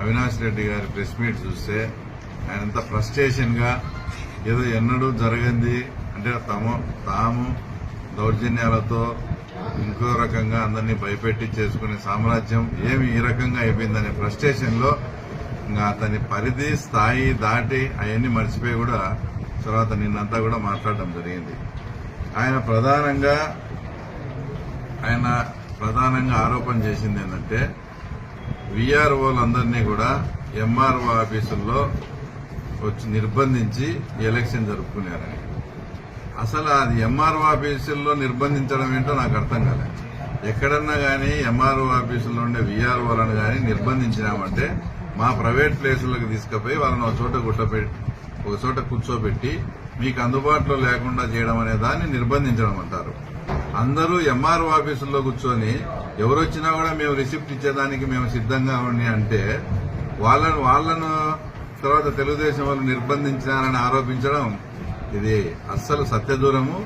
అవినాష్ రెడ్డి గారి press meet చూస్తే ఆయన అంత ఫ్రస్ట్రేషన్గా ఏదో ఎన్నడూ జరగంది. అంటే తమ తాము దౌర్జన్యాలతో ఇంకో రకంగా అందరినీ భయపెట్టి చేసుకునే సామ్రాజ్యం ఏమి ఈ రకంగా అయిపోయిందనే ఫ్రస్ట్రేషన్లో ఇంకా అతని పరిధి స్థాయి దాటి అవన్నీ మర్చిపోయి కూడా తర్వాత నిన్నంతా కూడా మాట్లాడడం జరిగింది. ఆయన ప్రధానంగా ఆయన ప్రధానంగా ఆరోపణ చేసింది ఏంటంటే విఆర్ఓలందరినీ కూడా ఎంఆర్ఓ ఆఫీసుల్లో వచ్చి నిర్బంధించి ఎలక్షన్ జరుపుకున్నారని. అసలు అది ఎంఆర్ఓ ఆఫీసుల్లో నిర్బంధించడం ఏంటో నాకు అర్థం కాలేదు. ఎక్కడన్నా కానీ ఎంఆర్ఓ ఆఫీసుల్లో ఉండే విఆర్ఓలను కానీ నిర్బంధించినామంటే మా ప్రైవేట్ ప్లేసులకు తీసుకుపోయి వాళ్ళని ఒక చోట గుట్టపెట్టి ఒక చోట కూర్చోబెట్టి మీకు అందుబాటులో లేకుండా చేయడం అనే దాన్ని నిర్బంధించడం అంటారు. అందరూ ఎంఆర్ఓ ఆఫీసుల్లో కూర్చొని ఎవరు వచ్చినా కూడా మేము రిసిప్ట్ ఇచ్చేదానికి మేము సిద్ధంగా ఉండి అంటే వాళ్ళను వాళ్ళను తర్వాత తెలుగుదేశం వాళ్ళు నిర్బంధించారని ఆరోపించడం ఇది అస్సలు సత్యదూరము.